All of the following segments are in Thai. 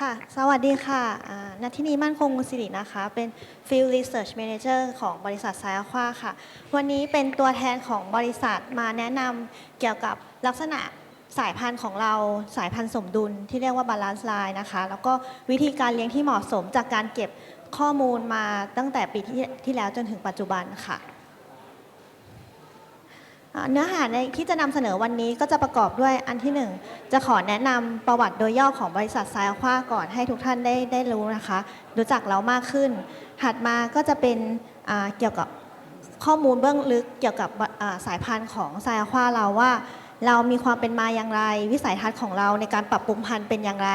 ค่ะ สวัสดีค่ะอ่านัทธินีมั่นคงมุสิรินะคะ เป็น Field Research Manager ของบริษัทไซอาควาค่ะ วันนี้เป็นตัวแทนของบริษัทมาแนะนำเกี่ยวกับลักษณะสายพันธุ์ของเราสายพันธุ์สมดุลที่เรียกว่า Balance Line นะคะ แล้วก็วิธีการเลี้ยงที่เหมาะสมจากการเก็บข้อมูลมาตั้งแต่ปีที่ที่แล้วจนถึงปัจจุบันค่ะ เนื้อหาในที่จะนำเสนอวันนี้ก็จะประกอบด้วยอันที่หนึ่งจะขอแนะนำประวัติโดยย่อของบริษัทไซอควาก่อนให้ทุกท่านได้ได้รู้นะคะ รู้จักเรามากขึ้น ถัดมาก็จะเป็นเกี่ยวกับข้อมูลเบื้องลึกเกี่ยวกับสายพันธุ์ของไซอควาเราว่า เรามีความเป็นมาอย่างไร วิสัยทัศน์ของเราในการปรับปรุงพันธุ์เป็นอย่างไร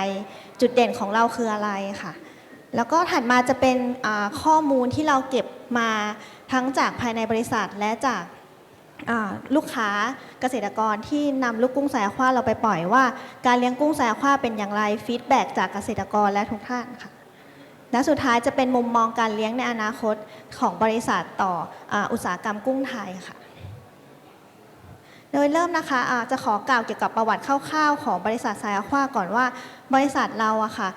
จุดเด่นของเราคืออะไรค่ะ แล้วก็ถัดมาจะเป็นข้อมูลที่เราเก็บมาทั้งจากภายในบริษัทและจาก ลูกค้าเกษตรกรที่นำลูกกุ้งสายคว้าเราไปปล่อยว่า การเลี้ยงกุ้งสายคว้าเป็นอย่างไรฟีดแบ็จากเกษตรกรและทุกท่านค่ะและสุดท้ายจะเป็นมุมมองการเลี้ยงในอนาคตของบริษัทต่อออุตสาหกรรมกุ้งไทยค่ะ โดยเริ่มนะคะะจะขอกล่าวเกี่ยวกับประวัติคร่าวๆ ของบริษัทไซอาคว้าก่อนว่า บริษัทเราอะค่ะ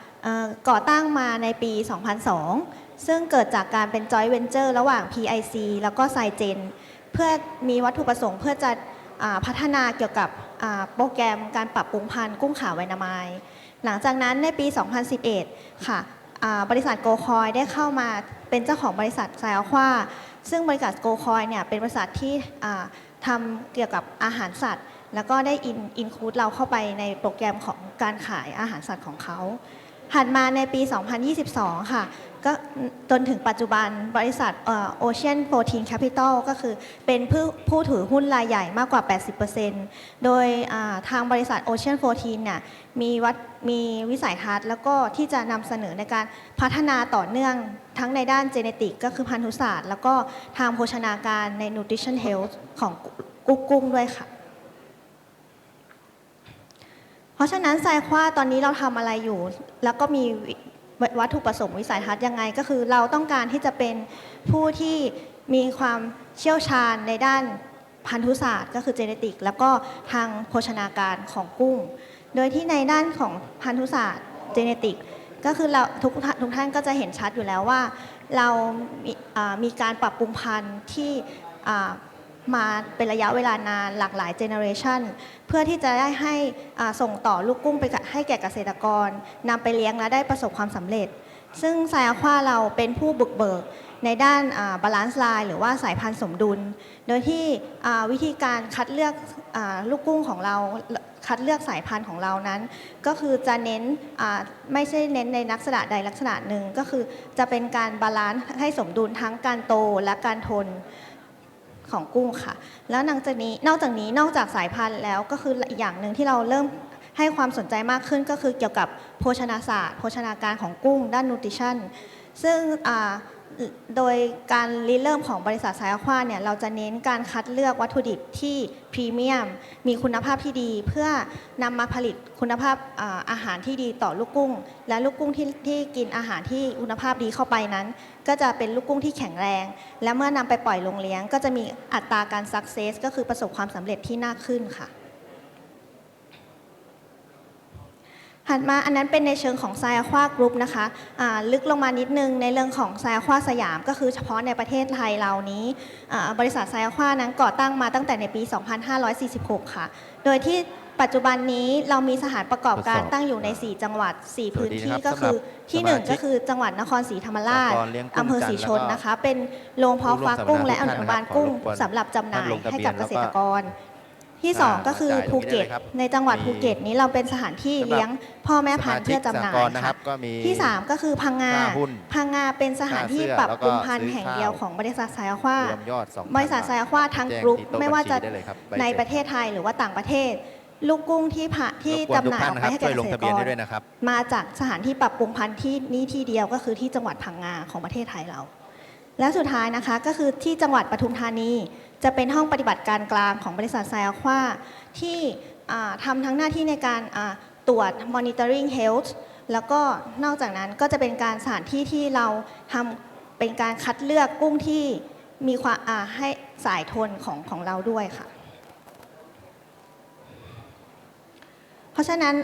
ก่อตั้งมาในปี 2002 ซึ่งเกิดจากการเป็น joint venture ระหว่าง PIC แล้วก็ไซเจน เพื่อมีวัตถุประสงค์ เพื่อจะอพัฒนาเกี่ยวกับโปรแกรมการปรับปรุงพันธุ์กุ้งขาวไวนามาย หลังจากนั้นในปี 2011 ค่ะบริษัทโกคอยได้เข้ามาเป็นเจ้าของบริษัทไซอาควาซึ่งบริษัทโกคอยเนี่ยเป็นบริษัทที่ทำเกี่ยวกับอาหารสัตว์ แล้วก็ได้อินอินคลูดเราเข้าไปในโปรแกรมของการขายอาหารสัตว์ของเขา ถัดมาในปี 2022 ค่ะ ก็จนถึงปัจจุบันบริษัทโอเชียนโ t ร e แคปิตอลก็คือเป็นผู้ผู้ถือหุ้นรายใหญ่มากกว่า 80%โดยทางบริษัทโอเชียนโ t ร e เนี่ยมีวัดมีวิสัยทัศน์แล้วก็ที่จะนำเสนอในการพัฒนาต่อเนื่องทั้งในด้านเจเนติกก็คือพันธุศาสตร์ แล้วก็ทางโภชนาการใน Nutrition Health ของกุ๊กกุ้งด้วยค่ะ เพ ราะฉะนั้นไซควาตอนนี้เราทำอะไรอยู่ แล้วก็มีวัตถุประสงค์วิสัยทัศน์ยังไง ก็คือเราต้องการที่จะเป็นผู้ที่มีความเชี่ยวชาญในด้านพันธุศาสตร์ ก็คือเจเนติก แล้วก็ทางโภชนาการของกุ้ง โดยที่ในด้านของพันธุศาสตร์เจเนติก ก็คือเราทุกท่านทุกท่านก็จะเห็นชัดอยู่แล้วว่า เรามีมีการปรับปรุงพันธุ์ที่ มาเป็นระยะเวลานานหลากหลายเจเนอเรชันเพื่อที่จะได้ให้ส่งต่อลูกกุ้งไปให้แก่เกษตรกรนำไปเลี้ยงและได้ประสบความสำเร็จ ซึ่งไซอาควาเราเป็นผู้บุกเบิกในด้านบาลานซ์ไลน์หรือว่าสายพันธุ์สมดุล โดยที่วิธีการคัดเลือกอลูกกุ้งของเราคัดเลือกสายพันธุ์ของเรานั้น ก็คือจะเน้นไม่ใช่เน้นในลักษณะใดลักษณะหนึ่งก็คือจะเป็นการบาลานซ์ให้สมดุลทั้งการโตและการทน ของกุ้งค่ะ แล้วนอกจากนี้นอกจากนี้นอกจากสายพันธุ์แล้วก็คืออีกอย่างหนึ่งที่เราเริ่มให้ความสนใจมากขึ้นก็คือเกี่ยวกับโภชนาศาสตร์ โภชนาการของกุ้ง ด้านนูทริชั่นซึ่ง โดยการริเริ่มของบริษัทสายควาเนี่ยเราจะเน้นการคัดเลือกวัตถุดิบที่พรีเมียม มีคุณภาพที่ดี เพื่อนำมาผลิตคุณภาพอาหารที่ดีต่อลูกกุ้ง และลูกกุ้งที่ที่กินอาหารที่คุณภาพดีเข้าไปนั้น ก็จะเป็นลูกกุ้งที่แข็งแรง และเมื่อนำไปปล่อยลงเลี้ยง ก็จะมีอัตราการ success ก็คือประสบความสำเร็จที่น่าขึ้นค่ะ ถัดมาอันนั้นเป็นในเชิงของไซอาควากรุ๊ปนะคะอ่าลึกลงมานิดนึงในเรื่องของไซอาควาสยาม ก็คือเฉพาะในประเทศไทยเรานี้อ่าบริษัทไซอาควานั้นก่อตั้งมาตั้งแต่ในปี 2546 ค่ะ โดยที่ปัจจุบันนี้เรามีสถานประกอบการทดสอบตั้งอยู่ใน 4 จังหวัด 4 พื้นที่สวัสดีก็นะครับคือที่สำหรับ1ก็คือจังหวัดนครศรีธรรมราชสหกรณ์เลี้ยงกุ้งอำเภอศรีชนจันทร์นะคะ เป็นโรงเพาะฟักกุ้งและอนุบาลกุ้งผู้ร่วมสัมมนาทุกท่านนะครับสำหรับจำหน่ายให้กับเกษตรกร ที่สองอ่าก็คือจ่ายตรงนี้ภูเก็ตได้เลยครับในจังหวัดมีภูเก็ตนี้เราเป็นสถานที่สำหรับเลี้ยงพ่อแม่พันธุ์เพื่อจำหน่ายสมชิกสหกรณ์นะคค่ะรับก็มีที่ 3 ก็คือพังงาค่าหุ้นพังงาเป็นสถานที่ค่าเสื้อปรับปรุงแล้วก็พันธุ์ซื้อแห่งข้าวเดียวของบริษัทสายคว้ารวมยอด2บริษัทสายคว้าทั้งกรุ๊ปไม่ว่าจะได้เลยครับใบในเสร็จประเทศไทยหรือว่าต่างประเทศลูกกุ้งที่ผ่าที่รบกวนจำหน่ายออกไปให้ทุแก่ท่นเกนะครับช่วยลงษตทะรเบียนกให้รด้วยนะครับมาจากสถานที่ปรับปรุงพันธุ์ที่นี้ที่เดียวก็คือที่จังหวัดพังงาของประเทศไทยเรา และสุดท้ายนะคะก็คือที่จังหวัดปทุมธานี จะเป็นห้องปฏิบัติการกลางของบริษัทไซอาควาที่ทำทั้งหน้าที่ในการตรวจ monitoring health แล้วก็นอกจากนั้นก็จะเป็นการสถานที่ที่เราทำเป็นการคัดเลือกกุ้งที่มีความให้สายทนของของเราด้วยค่ะ เพราะฉะนั้น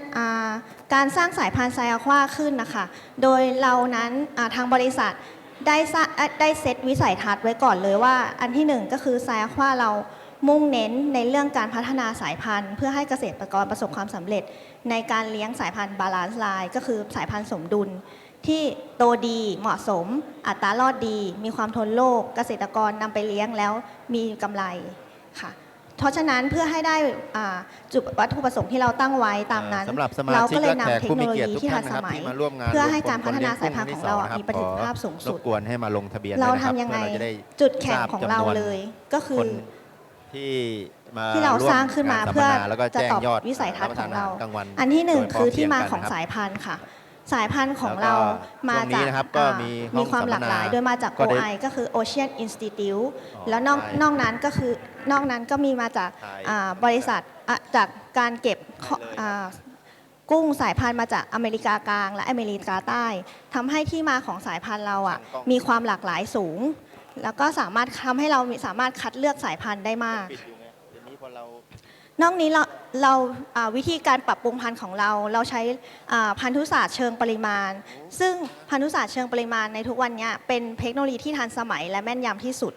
การสร้างสายพันธุ์ไซอาควาขึ้นนะคะ โดยเรานั้นทางบริษัท ได้สร้างเอ่อได้เซตวิสัยทัศน์ไว้ก่อนเลยว่า อันที่หนึ่งก็คือไซอาควาเรามุ่งเน้นในเรื่องการพัฒนาสายพันธุ์ เพื่อให้เกษตรกรประสบความสำเร็จ ในการเลี้ยงสายพันธุ์บาลานซ์ไลน์ก็คือสายพันธุ์สมดุล ที่โตดีเหมาะสม อัตรารอดดี มีความทนโรคเกษตรกรนำไปเลี้ยงแล้วมีกำไรค่ะ เพราะฉะนั้นเพื่อให้ได้อ่าจุดวัตถุประสงค์ที่เราตั้งไว้ตามนั้น สำหรับสมาเราชิกก็เลยและแขกนำเทคผู้โนมีโลเกียรติยีทุกที่ทัท่านนนะสครับมัย ที่มาร่วมงานเพื่อให้วมการพัฒนาคนสายพันธุ์ของเราอะลี้มีประสิทธิภาพสูงสุดรบกวนให้มาลงทะเบียนเราด้วยนะคทำบยังไงเพื่อเราจะได้จุดแข็งทราบของเราจำนวน เลยก็คืคอนที่มาที่เราสร้างขึ้นมาร่วเพื่อสัมมนแล้วก็จะแจ้งตอบยอดวิสัยทัศน์ของเราบปะทนกลางวันอันที่หนึ่งโดยพร้คือที่เพมารียของกันนะสารับยพันธุ์ค่ะ สายพันธุ์ของแล้วก็เรามาช่วงนี้จากนะครับก็อ่ามีห้องมีความหลากหลายสัมมนาโดยมาจากก็ได้ OI ก็คือ Ocean Institute อ๋อแล้วนอก OI นอกนั้นก็คือนอกนั้นก็มีมาจากใช่อ่าบริษัทอะจากการเก็บข้อได้เลยอ่ากุ้งสายพันธุ์มาจากอเมริกากลาง และอเมริกาใต้ทำให้ที่มาของสายพันธุ์เราอะมีความหลากหลายสูง แล้วก็สามารถทำให้เราสามารถคัดเลือกสายพันธุ์ได้มาก นอกนี้เราเราวิธีการปรับปรุงพันธุ์ของเรา เราใช้พันธุศาสตร์เชิงปริมาณ ซึ่งพันธุศาสตร์เชิงปริมาณในทุกวันนี้เป็นเทคโนโลยีที่ทันสมัยและแม่นยำที่สุด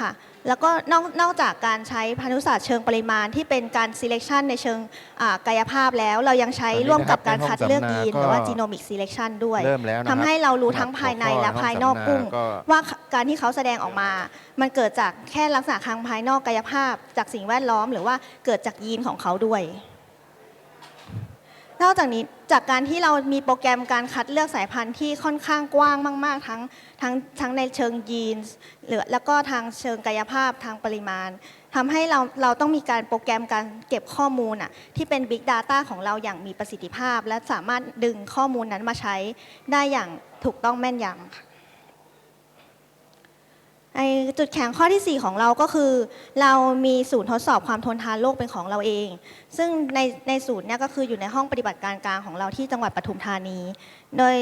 ค่ะ แล้วก็นอกนอกจากการใช้พันธุศาสตร์เชิงปริมาณที่เป็นการ selection ในเชิงอ่ากายภาพแล้ว เรายังใช้ตอนนี้ร่วมกับนะครับการในห้องคัดเลือกสัมมนายีนก็หรือว่า genomic selection ด้วยเริ่มแล้วนะครับทำให้เรารู้ทั้งภายในและภายนอกกุ้ง ก็ ว่าการที่เขาแสดงออกมา มันเกิดจากแค่ลักษณะทางภายนอกกายภาพ จากสิ่งแวดล้อม หรือว่าเกิดจากยีนของเขาด้วย นอกจากนี้จากการที่เรามีโปรแกรมการคัดเลือกสายพันธุ์ที่ค่อนข้างกว้างมาก ๆ ทั้ง ทั้งทั้งในเชิงยีนส์หรือแล้วก็ทางเชิงกายภาพทางปริมาณทำให้เราเราต้องมีการโปรแกรมการเก็บข้อมูลอะที่เป็น Big Data ของเราอย่างมีประสิทธิภาพ และสามารถดึงข้อมูลนั้นมาใช้ได้อย่างถูกต้องแม่นยำค่ะ ไอจุดแข็งข้อที่ 4 ของเราก็คือ เรามีศูนย์ทดสอบความทนทานโรคเป็นของเราเอง ซึ่งในในศูนย์เนี่ยก็คืออยู่ในห้องปฏิบัติการกลางของเราที่จังหวัดปทุมธานี โดย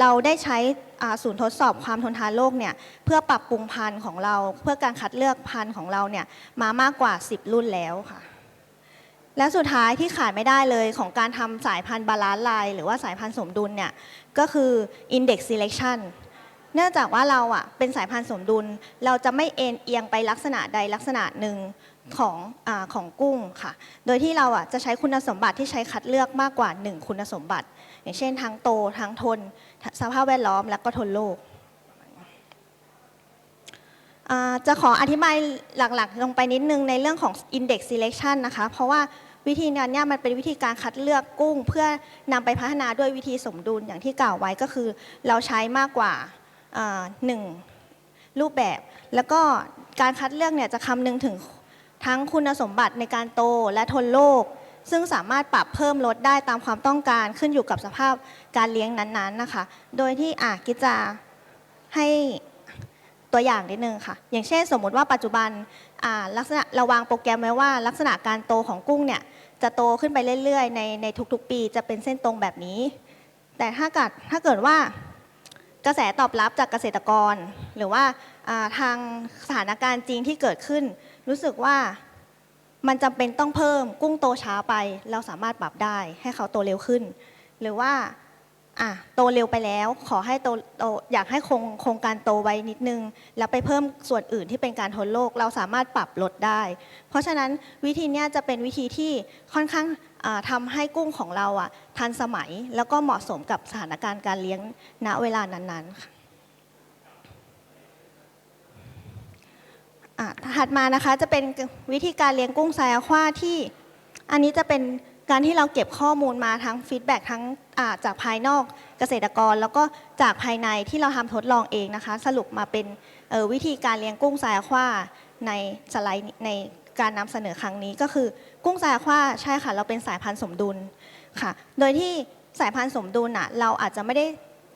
เราได้ใช้ศูนย์ทดสอบความทนทานโรคเนี่ยเพื่อปรับปรุงพันธุ์ของเรา เพื่อการคัดเลือกพันธุ์ของเราเนี่ยมามากกว่า 10 รุ่นแล้วค่ะและสุดท้ายที่ขาดไม่ได้เลยของการทำสายพันธุ์บาลานซ์ไลน์หรือว่าสายพันธุ์สมดุลเนี่ยก็คือ index selection เนื่องจากว่าเราอะเป็นสายพันธุ์สมดุล เราจะไม่เอ็นเอียงไปลักษณะใดลักษณะหนึ่งของอของกุ้งค่ะ โดยที่เราอะจะใช้คุณสมบัติที่ใช้คัดเลือกมากกว่า 1 คุณสมบัติ อย่างเช่นทั้งโตทั้งทน สภาพแวดล้อมและก็ทนโรคจะขออธิบายหลักๆ ลงไปนิดนึงในเรื่องของ index selection นะคะ เพราะว่าวิธีการเนี่ยมันเป็นวิธีการคัดเลือกกุ้ง เพื่อนำไปพัฒนาด้วยวิธีสมดุลอย่างที่กล่าวไว้ก็คือ เราใช้มากกว่า หนึ่งรูปแบบ แล้วก็การคัดเลือกเนี่ยจะคำนึงถึงทั้งคุณสมบัติในการโตและทนโรคซึ่งสามารถปรับเพิ่มลดได้ตามความต้องการขึ้นอยู่กับสภาพการเลี้ยงนั้น ๆนะคะ โดยที่อะกิจจะให้ตัวอย่างนิดนึงค่ะ อย่างเช่นสมมุติว่าปัจจุบันลักษณะเราวางโปรแกรมไว้ว่า ลักษณะการโตของกุ้งเนี่ยจะโตขึ้นไปเรื่อยๆ ในในทุกๆ ปีจะเป็นเส้นตรงแบบนี้ แต่ถ้าเกิดถ้าเกิดว่า กระแสตอบรับจากเกษตรกร หรือว่าทางสถานการณ์จริงที่เกิดขึ้น รู้สึกว่ามันจำเป็นต้องเพิ่มกุ้งโตช้าไป เราสามารถปรับได้ให้เขาโตเร็วขึ้น หรือว่า อะโตเร็วไปแล้ว ขอให้โตโตอยากให้คงโครงการโตไว้นิดนึง แล้วไปเพิ่มส่วนอื่นที่เป็นการทนโรคเราสามารถปรับลดได้ เพราะฉะนั้นวิธีเนี้ยจะเป็นวิธีที่ค่อนข้างอ่าทำให้กุ้งของเราอะทันสมัยแล้วก็เหมาะสมกับสถานการณ์การเลี้ยงณเวลานั้นๆค่ะ อะถัดมานะคะจะเป็นวิธีการเลี้ยงกุ้งไซอาควาที่ อันนี้จะเป็น การที่เราเก็บข้อมูลมาทั้งฟีดแบ็ทั้งาจากภายนอกเกษตรกร แล้วก็จากภายในที่เราทำทดลองเองนะคะ สรุปมาเป็นวิธีการเลี้ยงกุ้งไซอควาในสไลด์ในการนำเสนอครั้งนี้ก็คือกุ้งไซอควาใช่ค่ะเราเป็นสายพันธุ์สมดุลค่ะ โดยที่สายพันธุ์สมดุลอะเราอาจจะไม่ได้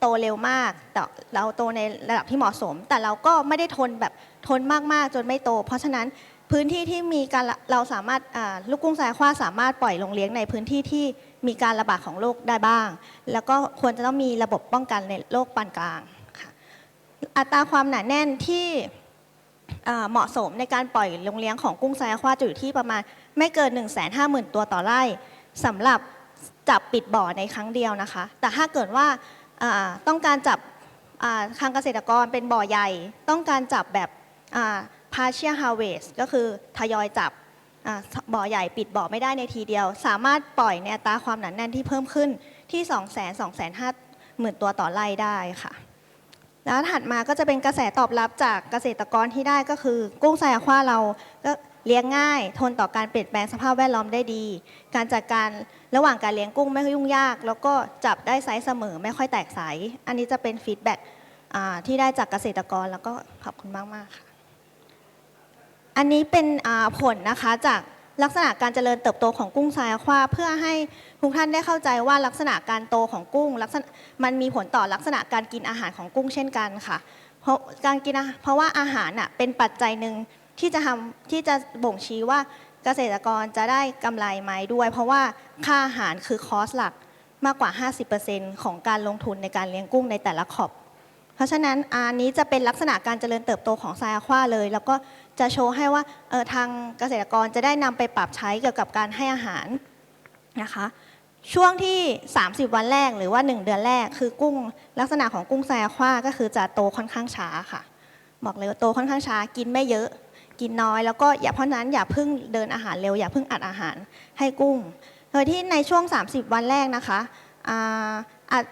โตเร็วมากแต่เราโตในระดับที่เหมาะสม แต่เราก็ไม่ได้ทนแบบทนมากๆ จนไม่โต เพราะฉะนั้น พื้นที่ที่มีการเราสามารถลูกกุ้งสายคว้าสามารถปล่อยลงเลี้ยงในพื้นที่ที่มีการระบาดของโรคได้บ้าง แล้วก็ควรจะต้องมีระบบป้องกันในโรคปานกลางค่ะอัตราความหนาแน่นที่เหมาะสมในการปล่อยลงเลี้ยงของกุ้งสายคว้าจะอยู่ที่ประมาณไม่เกิน 1 5 0 0 0 0 ตัวต่อไร่สำหรับจับปิดบ่อในครั้งเดียวนะคะ แต่ถ้าเกิดว่าต้องการจับทางเกษตรกรเป็นบ่อใหญ่ ต้องการจับแบบ partial harvest ก็คือทยอยจับบ่อใหญ่ปิดบ่อไม่ได้ในทีเดียว สามารถปล่อยในอัตราความหนาแน่นที่เพิ่มขึ้นที่2 2 5 0 0 0 0 ตัวต่อไร่ได้ค่ะ แล้วถัดมาก็จะเป็นกระแสตอบรับจากเกษตรกรที่ได้ก็คือ กุ้งไซอาควาเราก็เลี้ยงง่าย ทนต่อการเปลี่ยนแปลงสภาพแวดล้อมได้ดี การจัดการระหว่างการเลี้ยงกุ้งไม่ยุ่งยาก แล้วก็จับได้ไซส์เสมอไม่ค่อยแตกสายอันนี้จะเป็นฟีดแบ็กที่ได้จากเกษตรกรแล้วก็ขอบคุณมากมากๆค่ะ อันนี้เป็นผลนะคะจากลักษณะการเจริญเติบโตของกุ้งทรายอควาเพื่อให้ทุกท่านได้เข้าใจว่าลักษณะการโตของกุ้งลักษณะมันมีผลต่อลักษณะการกินอาหารของกุ้งเช่นกันค่ะ เพราะการกินเพราะว่าอาหารน่ะเป็นปัจจัยหนึ่งที่จะทำที่จะบ่งชี้ว่าเกษตรกรจะได้กำไรไหมด้วย เพราะว่าค่าอาหารคือคอสหลักมากกว่า 50%ของการลงทุนในการเลี้ยงกุ้งในแต่ละขอบ เพราะฉะนั้นอันนี้จะเป็นลักษณะการเจริญเติบโตของไซอาควาเลย แล้วก็ จะโชว์ให้ว่าทางเกษตรกรจะได้นำไปปรับใช้เกี่ยวกับการให้อาหารนะคะช่วงที่ 30 วันแรกหรือว่า 1 เดือนแรกคือกุ้ง ลักษณะของกุ้งไซอาควาก็คือจะโตค่อนข้างช้าค่ะ บอกเลยว่าโตค่อนข้างช้ากินไม่เยอะ กินน้อยแล้วก็อย่าเพราะนั้นอย่าเพิ่งเดินอาหารเร็วอย่าเพิ่งอัดอาหารให้กุ้งโดยที่ในช่วง 30 วันแรกนะคะ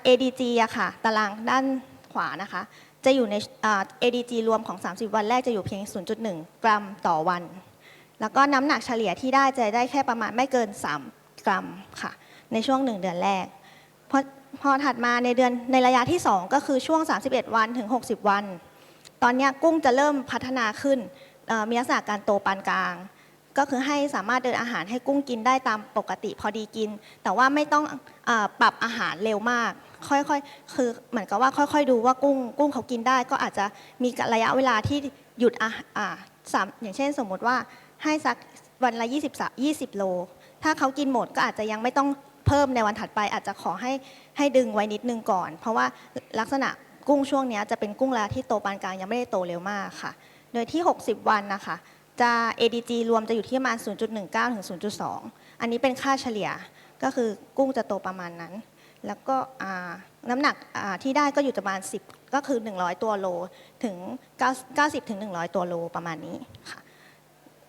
ADG อะค่ะ ตารางด้านขวานะคะ จะอยู่ใน ADG รวมของ 30 วันแรกจะอยู่เพียง 0.1 กรัมต่อวัน แล้วก็น้ำหนักเฉลี่ยที่ได้จะได้แค่ประมาณไม่เกิน 3 กรัมค่ะ ในช่วง 1 เดือนแรกพอพอถัดมาในเดือนในระยะที่ 2 ก็คือช่วง 31 วันถึง 60 วัน ตอนนี้กุ้งจะเริ่มพัฒนาขึ้นมีลักษณะการโตปานกลาง ก็คือให้สามารถเดินอาหารให้กุ้งกินได้ตามปกติพอดีกิน แต่ว่าไม่ต้องอปรับอาหารเร็วมาก ค่อยๆ คือเหมือนกับว่าค่อยๆ ดูว่ากุ้งกุ้งเขากินได้ ก็อาจจะมีระยะเวลาที่หยุดอาอ่าสามอย่างเช่นสมมุติว่าให้สักวันละ20 20 โล ถ้าเขากินหมดก็อาจจะยังไม่ต้องเพิ่มในวันถัดไป อาจจะขอให้ให้ดึงไว้นิดนึงก่อน เพราะว่าลักษณะกุ้งช่วงนี้จะเป็นกุ้งระที่โตปานกลางยังไม่ได้โตเร็วมากค่ะ โดยที่ 60 วันนะคะจะ ADG รวมจะอยู่ที่ประมาณ 0.19 ถึง 0.2 อันนี้เป็นค่าเฉลี่ย ก็คือกุ้งจะโตประมาณนั้น แล้วก็น้ำหนักที่ได้ก็อยู่ประมาณ 10 ก็คือ 100 ตัวโลถึง 90ถึง100 ตัวโลประมาณนี้ค่ะ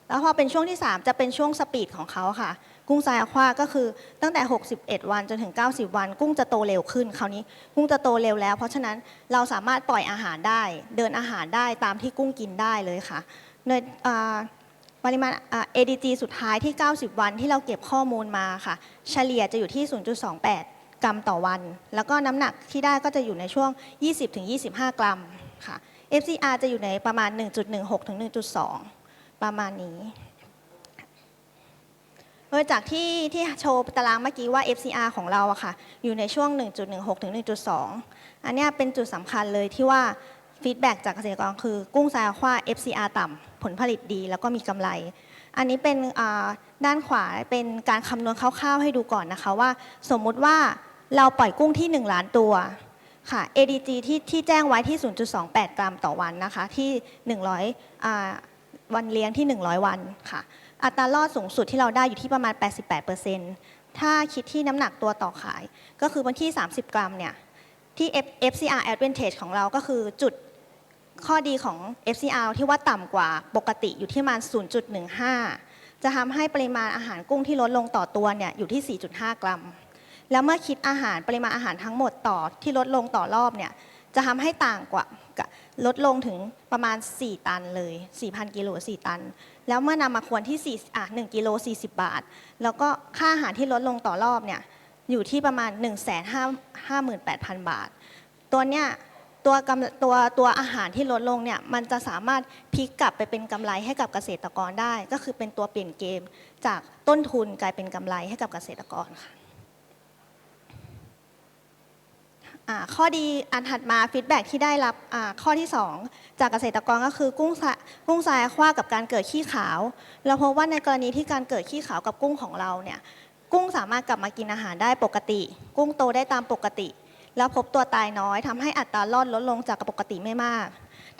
แล้วพอเป็นช่วงที่ 3 จะเป็นช่วงสปีดของเขาค่ะ กุ้งไซอาควาก็คือตั้งแต่ 61 วันจนถึง 90 วัน กุ้งจะโตเร็วขึ้นคราวนี้กุ้งจะโตเร็วแล้ว เพราะฉะนั้นเราสามารถปล่อยอาหารได้ เดินอาหารได้ตามที่กุ้งกินได้เลยค่ะโดยปริมาณ ADG สุดท้ายที่ 90 วันที่เราเก็บข้อมูลมาค่ะ เฉลี่ยจะอยู่ที่ 0.28 กรัมต่อวัน แล้วก็น้ำหนักที่ได้ก็จะอยู่ในช่วง 20-25 กรัมค่ะ FCR จะอยู่ในประมาณ 1.16 ถึง 1.2 ประมาณนี้โดยจากที่ที่โชว์ตารางเมื่อกี้ว่า FCR ของเราอะค่ะอยู่ในช่วง 1.16 ถึง 1.2 อันนี้เป็นจุดสำคัญเลยที่ว่าฟีดแบ็กจากเกษตรกรคือกุ้งซาควา FCR ต่ำผลผลิตดีแล้วก็มีกำไร อันนี้เป็นด้านขวาเป็นการคำนวณคร่าวๆให้ดูก่อนนะคะว่า สมมุติว่า เราปล่อยกุ้งที่ 1 ล้านตัวค่ะ ADG ที่ที่แจ้งไว้ที่ 0.28 กรัมต่อวันนะคะ ที่ 100อ่าวันเลี้ยงที่ 100 วันค่ะ อัตรารอดสูงสุดที่เราได้อยู่ที่ประมาณ 88%ถ้าคิดที่น้ำหนักตัวต่อขาย ก็คือวันที่ 30 กรัมเนี่ย ที่ F- FCR advantage ของเราก็คือจุดข้อดีของ FCR ที่ว่าต่ำกว่าปกติอยู่ที่ประมาณ 0.15 จะทำให้ปริมาณอาหารกุ้งที่ลดลงต่อตัวเนี่ยอยู่ที่ 4.5 กรัม แล้วเมื่อคิดอาหารปริมาณอาหารทั้งหมดต่อที่ลดลงต่อรอบเนี่ยจะทำให้ต่างกว่าลดลงถึงประมาณ 4 ตันเลย 4,000 กิโล 4 ตัน แล้วเมื่อนำมาควรที่4อะ1กิโล 40 บาท แล้วก็ค่าอาหารที่ลดลงต่อรอบเนี่ยอยู่ที่ประมาณ 1 5 5 8 0 0 0บาท ตัวเนี้ยตัวกำตัวตัวอาหารที่ลดลงเนี่ยมันจะสามารถพลิกกลับไปเป็นกำไรให้กับเกษตรกรได้ ก็คือเป็นตัวเปลี่ยนเกม จากต้นทุนกลายเป็นกำไรให้กับเกษตรกรค่ะ อ่าข้อดีอันถัดมาฟีดแบ็ที่ได้รับอ่าข้อที่ 2 จากเกษตรกรก็คือกุ้งสะกุ้งทรายคว้ากับการเกิดขี้ขาว เราพบว่าในกรณีที่การเกิดขี้ขาวกับกุ้งของเราเนี่ยกุ้งสามารถกลับมากินอาหารได้ปกติ กุ้งโตได้ตามปกติ แล้วพบตัวตายน้อยทำให้อัตรารอดลดลงจากปกติไม่มาก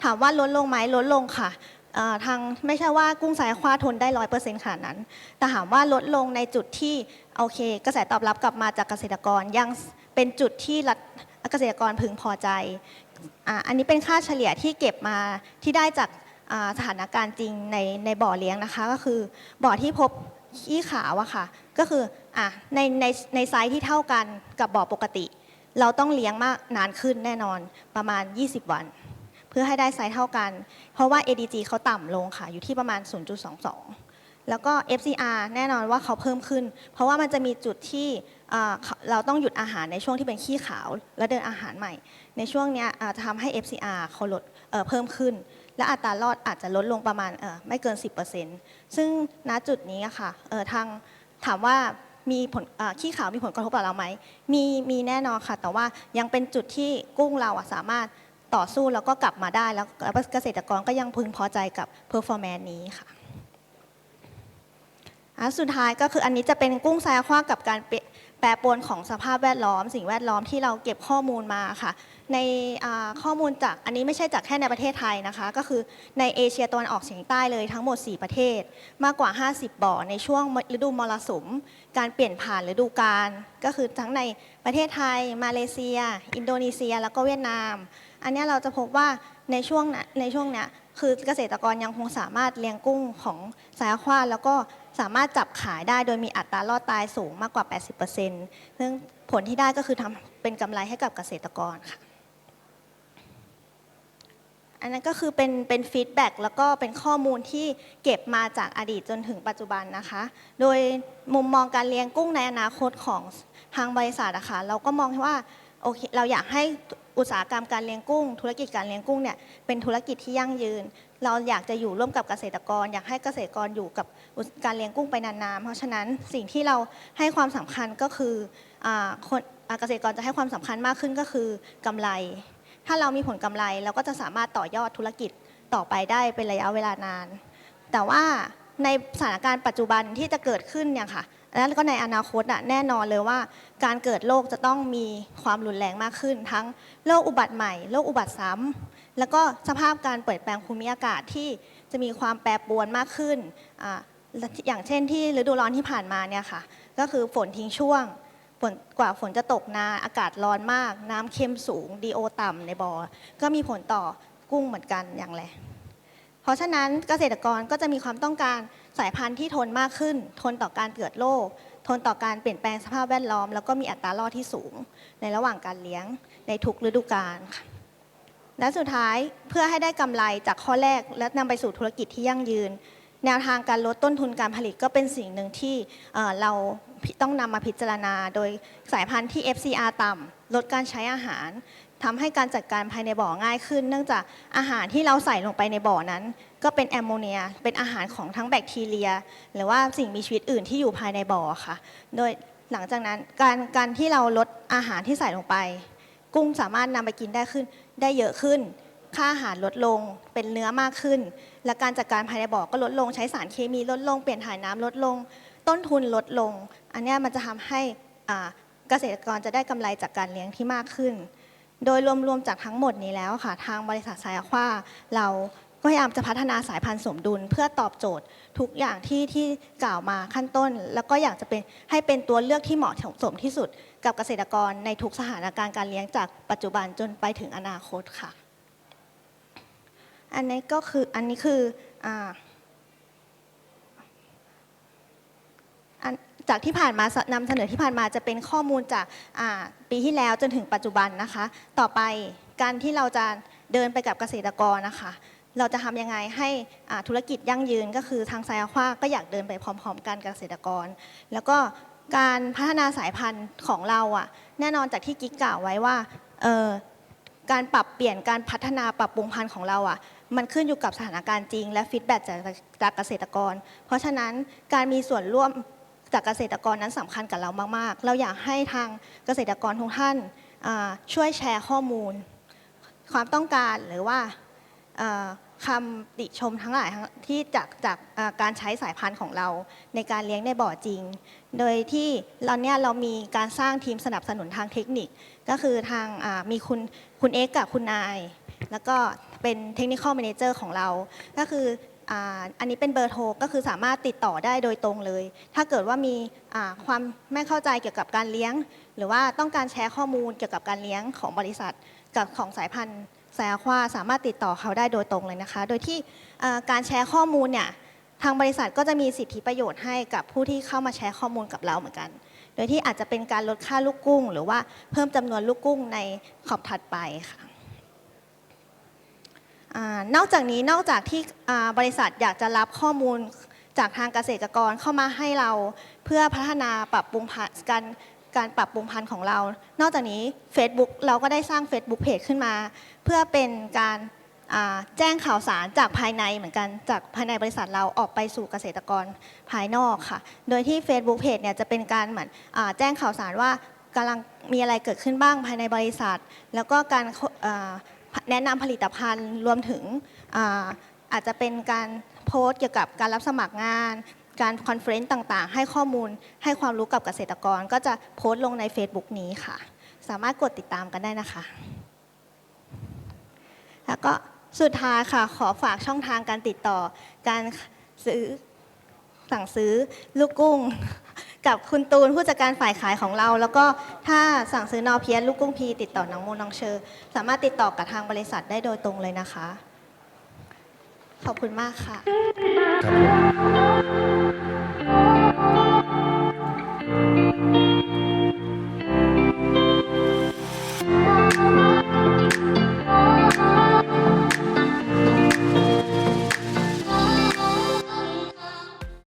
ถามว่าลดลงไหมลดลงค่ะทางไม่ใช่ว่ากุ้งสายคว้าทนได้ร้อยเปอร์เซ็นต์ขนาดนั้น แต่ถามว่าลดลงในจุดที่โอเค กระแสตอบรับกลับมาจากเกษตรกรยังเป็นจุดที่รัฐ เกษตรกรพึงพอใจออันนี้เป็นค่าเฉลี่ยที่เก็บมาที่ได้จากสถานการณ์จริงในในบ่อเลี้ยงนะคะ ก็คือบ่อที่พบขี้ขาวอะค่ะ ก็คืออในในในไซส์ที่เท่ากันกับบ่อปกติ เราต้องเลี้ยงมากนานขึ้นแน่นอนประมาณ 20 วัน เพื่อให้ได้ไซส์เท่ากัน เพราะว่า ADG เขาต่ำลงค่ะ อยู่ที่ประมาณ 0.22 แล้วก็ FCR แน่นอนว่าเขาเพิ่มขึ้น เพราะว่ามันจะมีจุดที่เราต้องหยุดอาหารในช่วงที่เป็นขี้ขาว แล้วเดินอาหารใหม่ ในช่วงนี้จะทำให้ FCR เขาลดเพิ่มขึ้น และอัตรารอดอาจจะลดลงประมาณไม่เกิน 10%ซึ่งณจุดนี้ค่ะทางถามว่ามีผลขี้ขาวมีผลกระทบต่อเราไหมมีมีแน่นอนค่ะ แต่ว่ายังเป็นจุดที่กุ้งเราสามารถต่อสู้แล้วก็กลับมาได้แล้วเกษตรกรก็ยังพึงพอใจกับเพอร์ฟอร์แมนนี้ค่ะ อันสุดท้ายก็คืออันนี้จะเป็นกุ้งทรายคว้ากับการแปรปรวนของสภาพแวดล้อม สิ่งแวดล้อมที่เราเก็บข้อมูลมาค่ะ ในข้อมูลจากอันนี้ไม่ใช่จากแค่ในประเทศไทยนะคะ ก็คือในเอเชียตะวันออกเฉียงใต้เลยทั้งหมด 4 ประเทศ มากกว่า 50 บ่อในช่วงฤดูมรสุม การเปลี่ยนผ่านฤดูกาลก็คือทั้งในประเทศไทย มาเลเซีย อินโดนีเซีย แล้วก็เวียดนาม อันนี้เราจะพบว่าในช่วงในช่วงเนี้ยคือเกษตรกรยังคงสามารถเลี้ยงกุ้งของสายควาแล้วก็ สามารถจับขายได้โดยมีอัตรารอดตายสูงมากกว่า 80%ซึ่งผลที่ได้ก็คือทำเป็นกำไรให้กับเกษตรกรค่ะ อันนั้นก็คือเป็นเป็นฟีดแบ็กแล้วก็เป็นข้อมูลที่เก็บมาจากอดีตจนถึงปัจจุบันนะคะ โดยมุมมองการเลี้ยงกุ้งในอนาคตของทางบริษัทอะคะเราก็มองว่า โอเคเราอยากให้อุตสาหกรรมการเลี้ยงกุ้ง ธุรกิจการเลี้ยงกุ้งเนี่ยเป็นธุรกิจที่ยั่งยืน เราอยากจะอยู่ร่วมกับเกษตรกร อยากให้เกษตรกรอยู่กับการเลี้ยงกุ้งไปนานๆเพราะฉะนั้นสิ่งที่เราให้ความสำคัญก็คือคนเกษตรกรจะให้ความสำคัญมากขึ้นก็คือกำไร ถ้าเรามีผลกำไรเราก็จะสามารถต่อยอดธุรกิจต่อไปได้เป็นระยะเวลานาน แต่ว่าในสถานการณ์ปัจจุบันที่จะเกิดขึ้นเนี่ยค่ะ แล้วก็ในอนาคตอะแน่นอนเลยว่า การเกิดโรคจะต้องมีความรุนแรงมากขึ้น ทั้งโรคอุบัติใหม่โรคอุบัติซ้ำแล้วก็สภาพการเปลี่ยนแปลงภูมิอากาศที่จะมีความแปรปรวนมากขึ้นออย่างเช่นที่ฤดูร้อนที่ผ่านมาเนี่ยค่ะ ก็คือฝนทิ้งช่วงฝนกว่าฝนจะตกนานอากาศร้อนมาก น้ำเค็มสูงดีโอต่ำในบ่อก็มีผลต่อกุ้งเหมือนกันอย่างแรงเพราะฉะนั้นเกษตรกรก็จะมีความต้องการ สายพันธุ์ที่ทนมากขึ้น ทนต่อการเกิดโรคทนต่อการเปลี่ยนแปลงสภาพแวดล้อม แล้วก็มีอัตรารอดที่สูง ในระหว่างการเลี้ยงในทุกฤดูกาลค่ะและสุดท้ายเพื่อให้ได้กำไรจากข้อแรก และนำไปสู่ธุรกิจที่ยั่งยืน แนวทางการลดต้นทุนการผลิตก็เป็นสิ่งหนึ่งที่เอ่อเราต้องนำมาพิจารณา โดยสายพันธุ์ที่ FCR ต่ำลดการใช้อาหารทำให้การจัดการภายในบ่อง่ายขึ้น เนื่องจากอาหารที่เราใส่ลงไปในบ่อนั้น ก็เป็นแอมโมเนีย เป็นอาหารของทั้งแบคทีเรีย หรือว่าสิ่งมีชีวิตอื่นที่อยู่ภายในบ่อค่ะ โดยหลังจากนั้นการการที่เราลดอาหารที่ใส่ลงไป กุ้งสามารถนำไปกินได้ขึ้น ได้เยอะขึ้น ค่าอาหารลดลงเป็นเนื้อมากขึ้น และการจัดการภายในบ่อก็ลดลงใช้สารเคมีลดลงเปลี่ยนถ่ายน้ำลดลง ต้นทุนลดลง อันนี้มันจะทำให้เกษตรกรจะได้กำไรจากการเลี้ยงที่มากขึ้น โดยรวมๆจากทั้งหมดนี้แล้วค่ะ ทางบริษัทสายควาเรา พยายามจะพัฒนาสายพันธุ์สมดุล เพื่อตอบโจทย์ทุกอย่างที่ที่กล่าวมาขั้นต้น แล้วก็อยากจะเป็นให้เป็นตัวเลือกที่เหมาะสมที่สุด กับเกษตรกรในทุกสถานการณ์การเลี้ยงจากปัจจุบันจนไปถึงอนาคตค่ะ อันนี้ก็คืออันนี้คืออ่าจากที่ผ่านมานำเสนอที่ผ่านมาจะเป็นข้อมูลจากปีที่แล้วจนถึงปัจจุบันนะคะ ต่อไปการที่เราจะเดินไปกับเกษตรกรนะคะ เราจะทำยังไงให้ธุรกิจยั่งยืนก็คือทางไซอาควาก็อยากเดินไปพร้อม ๆ กันกับเกษตรกร แล้วก็การพัฒนาสายพันธุ์ของเราอะแน่นอนจากที่กิ๊กกล่าวไว้ว่าการปรับเปลี่ยนการพัฒนาปรับปรุงพันธุ์ของเราอะมันขึ้นอยู่กับสถานการณ์จริง และฟีดแบ็จากจากเกษตรกร เพราะฉะนั้นการมีส่วนร่วมจากเกษตรกรนั้นสำคัญกับเรามาก ๆ เราอยากให้ทางเกษตรกรทุกท่านช่วยแชร์ข้อมูล ความต้องการหรือว่า คำติชมทั้งหลายที่จากจากการใช้สายพันธุ์ของเราในการเลี้ยงในบ่อจริง โดยที่เราเนี่ยเรามีการสร้างทีมสนับสนุนทางเทคนิค ก็คือทางมีคุณคุณเอ็กกับคุณนาย แล้วก็เป็นเทคนิคอล m ม n นเจอร์ของเรา ก็คืออันนี้เป็นเบอร์โทรก็คือสามารถติดต่อได้โดยตรงเลย ถ้าเกิดว่ามีความไม่เข้าใจเกี่ยวกับการเลี้ยง หรือว่าต้องการแชร์ข้อมูลเกี่ยวกับการเลี้ยงของบริษัทกับของสายพันธุ์ สายควาสามารถติดต่อเขาได้โดยตรงเลยนะคะ โดยที่การแชร์ข้อมูลเนี่ยทางบริษัทก็จะมีสิทธิประโยชน์ให้กับผู้ที่เข้ามาแชร์ข้อมูลกับเราเหมือนกัน โดยที่อาจจะเป็นการลดค่าลูกกุ้ง หรือว่าเพิ่มจำนวนลูกกุ้งในขอบถัดไปค่ะอนอกจากนี้นอกจากที่บริษัทอยากจะรับข้อมูลจากทางเกษตรกรเข้ามาให้เรา เพื่อพัฒนาปรับปรุงการ การปรับปรุงพันธุ์ของเรา นอกจากนี้ Facebook เราก็ได้สร้าง Facebook Page ขึ้นมา เพื่อเป็นการแจ้งข่าวสารจากภายในเหมือนกันจากภายในบริษัทเราออกไปสู่เกษตรกรภายนอกค่ะ โดยที่ Facebook Page เนี่ยจะเป็นการเหมือนอแจ้งข่าวสารว่ากำลังมีอะไรเกิดขึ้นบ้างภายในบริษัท แล้วก็การแนะนำผลิตภัณฑ์รวมถึงอาอาจจะเป็นการโพสต์เกี่ยวกับการรับสมัครงาน การคอนเฟรนซ์ต่างๆ ให้ข้อมูลให้ความรู้กับเกษตรกร ก็จะโพสต์ลงใน Facebook นี้ค่ะ สามารถกดติดตามกันได้นะคะ แล้วก็สุดท้ายค่ะ ขอฝากช่องทางการติดต่อ การซื้อสั่งซื้อลูกกุ้ง กับคุณตูนผู้จัดการฝ่ายขายของเรา แล้วก็ถ้าสั่งซื้อนอเพียสลูกกุ้งพีติดต่อน้องโมน้องเชอร์สามารถติดต่อกับทางบริษัทได้โดยตรงเลยนะคะ ขอบคุณมากค่ะ ครับผม